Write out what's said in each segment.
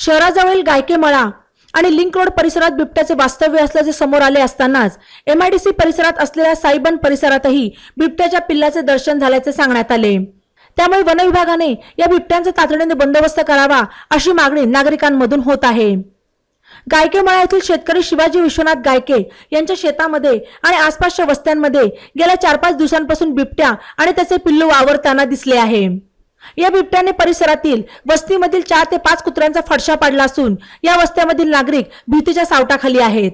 शहराजवळील गायकेमळा आणि link road परिसरात बिबट्याचे वास्तव्य असल्याचे समोर आले असतानाच एमआयडीसी परिसरात असलेल्या साईबन परिसरातही बिबट्याच्या पिल्लाचे दर्शन झाल्याचे सांगण्यात आले. त्यामुळे वन विभागाने या बिबट्यांचा तातडीने बंदोबस्त करावा अशी मागणी नागरिकांमधून होत आहे. गायकेमळा येथील शेतकरी शिवाजी विश्वनाथ गायके यांच्या शेतामध्ये आणि आसपासच्या वस्त्यांमध्ये गेल्या चार पाच दिवसांपासून बिबट्या आणि त्याचे पिल्लू वावरताना दिसले आहे. या बिबट्याने परिसरातील वस्तीमधील चार ते पाच कुत्र्यांचा फडशा पाडला असून या वस्त्यामधील नागरिक भीतीच्या सावटाखाली आहेत.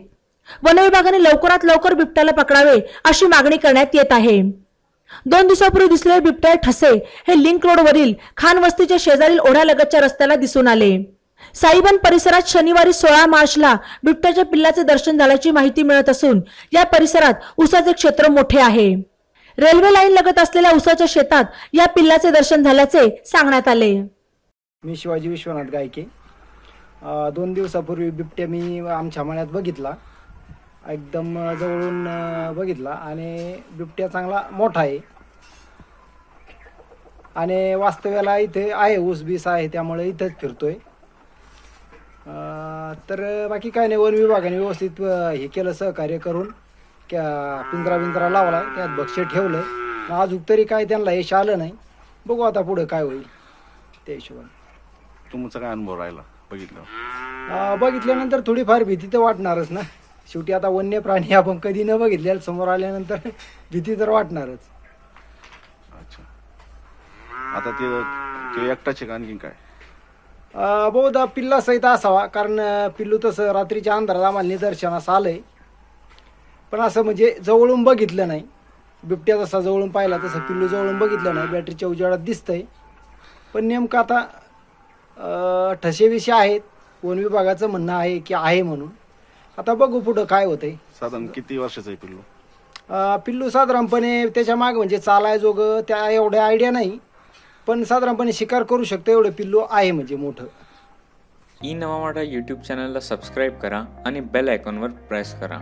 वन विभागाने लवकरात लवकर बिबट्याला पकडावे अशी मागणी करण्यात येत आहे. दोन दिवसापूर्वी दिसलेले बिबट्या ठसे हे लिंक रोडवरील खान वस्तीच्या शेजारील ओढ्यालगतच्या रस्त्याला दिसून आले. साईबन परिसरात शनिवारी सोळा मार्चला बिबट्याच्या पिल्लाचे दर्शन झाल्याची माहिती मिळत असून या परिसरात उसाचे क्षेत्र मोठे आहे. रेल्वे लाईन लगत असलेल्या उसाच्या शेतात या पिल्लाचे दर्शन झाल्याचे सांगण्यात आले. मी शिवाजी विश्वनाथ गायके. दोन दिवसापूर्वी बिबट्या मी आमच्या मळ्यात बघितला. एकदम जवळून बघितला आणि बिबट्या चांगला मोठा आहे. आणि वास्तव्याला इथे आहे ऊस बीस आहे त्यामुळे इथंच फिरतोय. तर बाकी काय नाही वन विभागाने व्यवस्थित हे केलं सहकार्य करून. क्या पिंजरा बिंजरा लावला त्यात बक्ष ठेवलं अजून तरी काय त्यांना यश आलं नाही. बघू आता पुढे काय होईल. त्या हिशोबाने. तुमचा काय अनुभव राहिला? बघितलं? अं, बघितल्यानंतर थोडीफार भीती तर वाटणारच ना. शेवटी आता वन्य प्राणी आपण कधी न बघितले समोर आल्यानंतर भीती तर वाटणारच. अच्छा. आता ते ते एकटाचे का आणखीन काय? अं, बहुधा पिल्ला सहित असावा. कारण अं, पिल्लू तसं रात्रीच्या अंधारात आम्हाला निदर्शनास आलंय. पण असं म्हणजे जवळून बघितलं नाही. बिबट्या जसा जवळून पाहिला तसं पिल्लू जवळून बघितलं नाही. बॅटरीच्या उजेडात दिसतंय. पण नेमकं आता ठसेविषय आहेत. वन विभागाचं म्हणणं आहे की आहे म्हणून. आता बघू पुढं काय होतंय. साधारण किती वर्षाचं आहे पिल्लू? अं, पिल्लू साधारणपणे त्याच्यामागे म्हणजे चालाय जोग त्या एवढ्या आयडिया नाही. पण साधारणपणे शिकार करू शकतो एवढं पिल्लू आहे म्हणजे मोठं. ई नवा मराठा यूट्यूब चॅनलला सबस्क्राईब करा आणि बेल आयकॉनवर प्रेस करा.